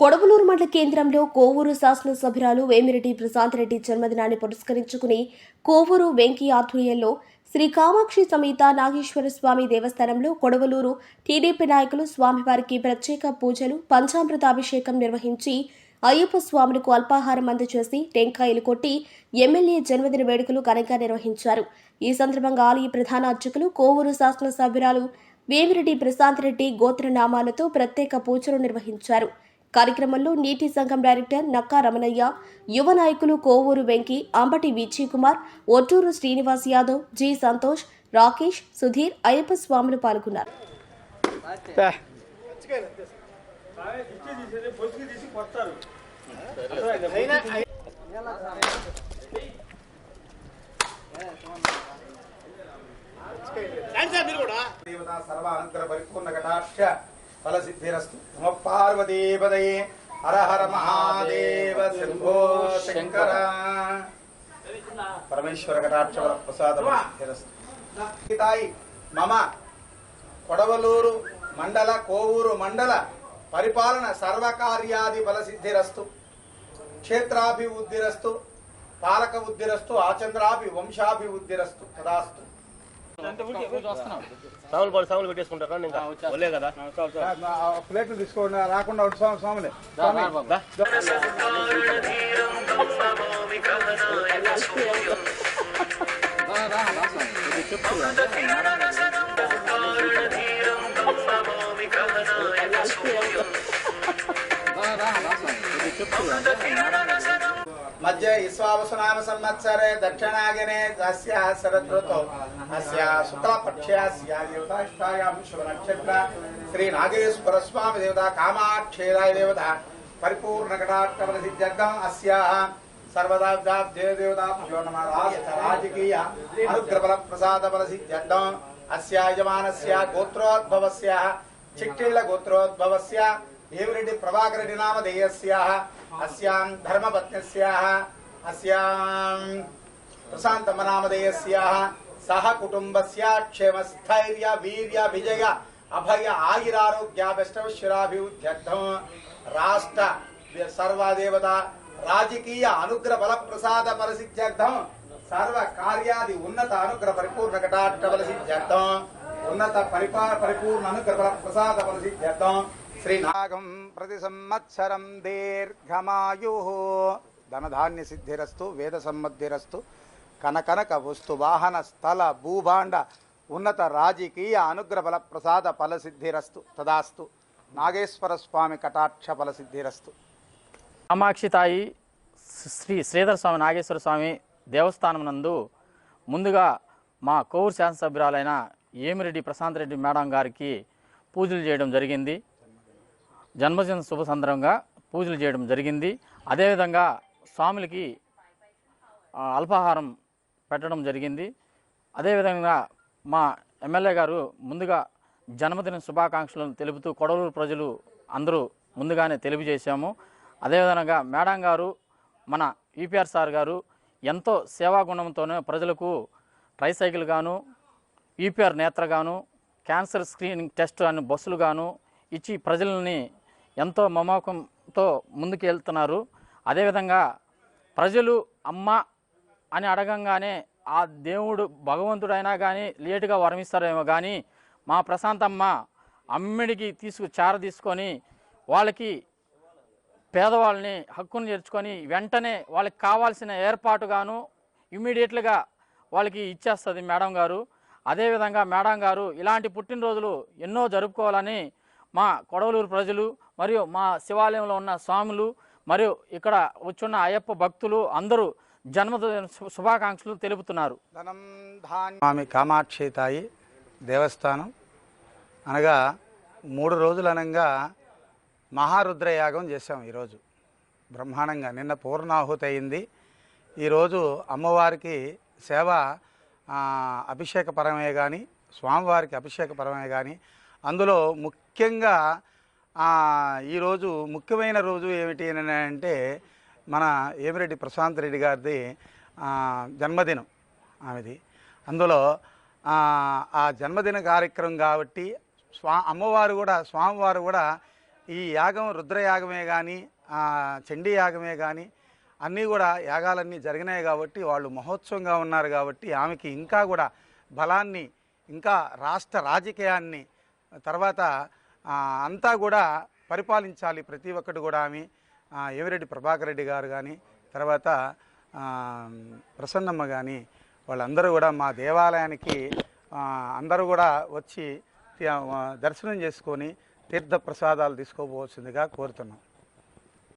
కొడవలూరు మండల కేంద్రంలో కోవూరు శాసనసభ్యురాలు వేమిరెడ్డి ప్రశాంత్ రెడ్డి జన్మదినాన్ని పురస్కరించుకుని కోవూరు వెంకీ ఆధ్వర్యంలో శ్రీ కామాక్షి సమేత నాగేశ్వర స్వామి దేవస్థానంలో కొడవలూరు టీడీపీ నాయకులు స్వామివారికి ప్రత్యేక పూజలు పంచామృతాభిషేకం నిర్వహించి అయ్యప్ప స్వాములకు అల్పాహారం అందజేసి టెంకాయలు కొట్టి ఎమ్మెల్యే జన్మదిన వేడుకలు ఘనంగా నిర్వహించారు. ఈ సందర్భంగా ఆలయ ప్రధాన అర్చకులు కోవూరు శాసనసభ్యురాలు వేమిరెడ్డి ప్రశాంత్ రెడ్డి గోత్రనామాలతో ప్రత్యేక పూజలు నిర్వహించారు. కార్యక్రమంలో నీటి సంఘం డైరెక్టర్ నక్కా రమణయ్య యువ నాయకులు కోవూరు వెంకి అంబటి విజయ్ కుమార్ ఒట్టూరు శ్రీనివాస్ యాదవ్ జి సంతోష్ రాకేష్ సుధీర్ అయ్యప్ప స్వాములు పాల్గొన్నారు. దేవతా సర్వ పరిపూర్ణ కటాక్ష. ఫల సిద్ధిరస్తు నమ పార్వతీపదయే హర హర మహాదేవ శంభో శంకర. పరమేశ్వర కటాక్ష వర ప్రసాద ఫల సిద్ధిరస్తు తాయి. మమ. కొడవలూరు మండల కోవూరు మండల పరిపాలన సర్వకార్యాది ఫల సిద్ధిరస్తు క్షేత్రాభివృద్ధిరస్తు. పాలక వృద్ధిరస్తు ఆచంద్రాభి వంశాభివృద్ధిరస్తు. తదాస్తు. సాములు పడి సాములు పెట్టేసుకుంటారా ఇంకా. ఒలే కదా. ప్లేట్లు తీసుకోండి రాకుండా స్వామి స్వామిని స్వామి మధ్య విశ్వావసునామ సంవత్సరే దక్షిణాగినే అస్య శరదృతో. అస్య శుక్లపక్షస్య దేవతాష్టాయాం శుభ నక్షత్ర శ్రీ నాగేశ్వర స్వామి దేవత కామాక్షేరాయ దేవత పరిపూర్ణ కటాక్షర సిద్ధ్యర్థం అస్య. సర్వదా దేవ దేవత రాజకీయ అనుగ్రబల ప్రసాద బల సిద్ధ్యర్థం అస్య యజమానస్య గోత్రోద్భవస్య. చిట్టిళ్ళ గోత్రోద్భవస్య. ఏమిరెడ్డి ప్రభాకరెడ్డి నామధేయస్య. అస్యాం ధర్మపత్న్యస్యాః అస్యాం ప్రశాంతమ్మ నామధేయస్యాః సహ కుటుంబస్య క్షేమస్థైర్య వీర్య విజయ అభయ ఆయురారోగ్యాభిష్టవిశ్వరాభివృద్ధ్యర్థం రాష్ట్ర సర్వదేవత రాజకీయ అనుగ్రహ బల ప్రసాద పరిసిద్ధ్యర్థం సర్వ కార్యాది ఉన్నత అనుగ్రహ పరిపూర్ణ కటాక్ష బలసిద్ధ్యర్థం ఉన్నత పరిపా పరిపూర్ణ అనుగ్రహ బల ప్రసాద బలసిద్ధ్యర్థం శ్రీనాగం ప్రతి సంవత్సరం దీర్ఘమాయు. ధనధాన్య సిద్ధిరస్తు వేద సంబద్ధిరస్తు కనకనక వస్తు వాహన స్థల భూభాండ ఉన్నత రాజకీయ అనుగ్రహ బల ప్రసాద ఫలసిద్ధిరస్తు తదాస్తు నాగేశ్వర స్వామి కటాక్ష ఫలసిద్ధిరస్తు. కామాక్షి తాయి శ్రీ శ్రీధర స్వామి నాగేశ్వర స్వామి దేవస్థానం నందు ముందుగా మా కోవూరు శాసనసభ్యురాలైన ఏమిరెడ్డి ప్రశాంత్ రెడ్డి మేడం గారికి పూజలు చేయడం జరిగింది. జన్మదిన శుభ సందర్భంగా పూజలు చేయడం జరిగింది. అదేవిధంగా స్వాములకి అల్పాహారం పెట్టడం జరిగింది. అదేవిధంగా మా ఎమ్మెల్యే గారు ముందుగా జన్మదిన శుభాకాంక్షలను తెలుపుతూ కొడవలూరు ప్రజలు అందరూ ముందుగానే తెలియజేశాము. అదేవిధంగా మేడం గారు మన ఈపీఆర్ సార్ గారు ఎంతో సేవా గుణంతోనే ప్రజలకు ట్రైసైకిల్ గాను ఈపీఆర్ నేత్ర గాను క్యాన్సర్ స్క్రీనింగ్ టెస్ట్ అని బస్సులు గాను ఇచ్చి ప్రజలని ఎంతో మమకంతో ముందుకు వెళ్తున్నారు అదేవిధంగా ప్రజలు అమ్మ అని అడగంగానే ఆ దేవుడు భగవంతుడైనా కానీ లేటుగా వరమిస్తారేమో కానీ మా ప్రశాంతమ్మ అమ్మిడికి తీసుకు చార తీసుకొని వాళ్ళకి పేదవాళ్ళని హక్కును చేర్చుకొని వెంటనే వాళ్ళకి కావాల్సిన ఏర్పాటుగాను ఇమ్మీడియట్లుగా వాళ్ళకి ఇచ్చేస్తుంది మేడం గారు. అదేవిధంగా మేడం గారు ఇలాంటి పుట్టినరోజులు ఎన్నో జరుపుకోవాలని మా కొడవలూరు ప్రజలు మరియు మా శివాలయంలో ఉన్న స్వాములు మరియు ఇక్కడ వచ్చున్న అయ్యప్ప భక్తులు అందరూ జన్మదిన శుభాకాంక్షలు తెలుపుతున్నారు. ధనం స్వామి కామాక్షి తాయి దేవస్థానం. అనగా మూడు రోజులు అనగా మహారుద్రయాగం చేసాం ఈరోజు. బ్రహ్మాండంగా నిన్న పూర్ణాహుతి అయింది ఈరోజు అమ్మవారికి సేవ అభిషేకపరమే కానీ స్వామివారికి అభిషేకపరమే కానీ అందులో ముఖ్యంగా ఈరోజు ముఖ్యమైన రోజు ఏమిటి అని అంటే మన ఏమిరెడ్డి ప్రశాంత్ రెడ్డి గారిది జన్మదినం ఆమెది. అందులో ఆ, ఆ జన్మదిన కార్యక్రమం కాబట్టి స్వా అమ్మవారు కూడా స్వామివారు కూడా ఈ యాగం రుద్రయాగమే కానీ చండీ యాగమే కానీ అన్నీ కూడా యాగాలన్నీ జరిగినాయి కాబట్టి వాళ్ళు మహోత్సవంగా ఉన్నారు కాబట్టి ఆమెకి ఇంకా కూడా బలాన్ని ఇంకా రాష్ట్ర రాజకీయాన్ని తర్వాత అంతా కూడా పరిపాలించాలి ప్రతి ఒక్కటి కూడా ఆమె. ఎవిరెడ్డి ఏమిరెడ్డి ప్రభాకర్ రెడ్డి గారు కానీ తర్వాత ప్రసన్నమ్మ కానీ వాళ్ళందరూ కూడా మా దేవాలయానికి అందరూ కూడా వచ్చి దర్శనం చేసుకొని తీర్థ ప్రసాదాలు తీసుకోపోవచ్చుందిగా కోరుతున్నాం.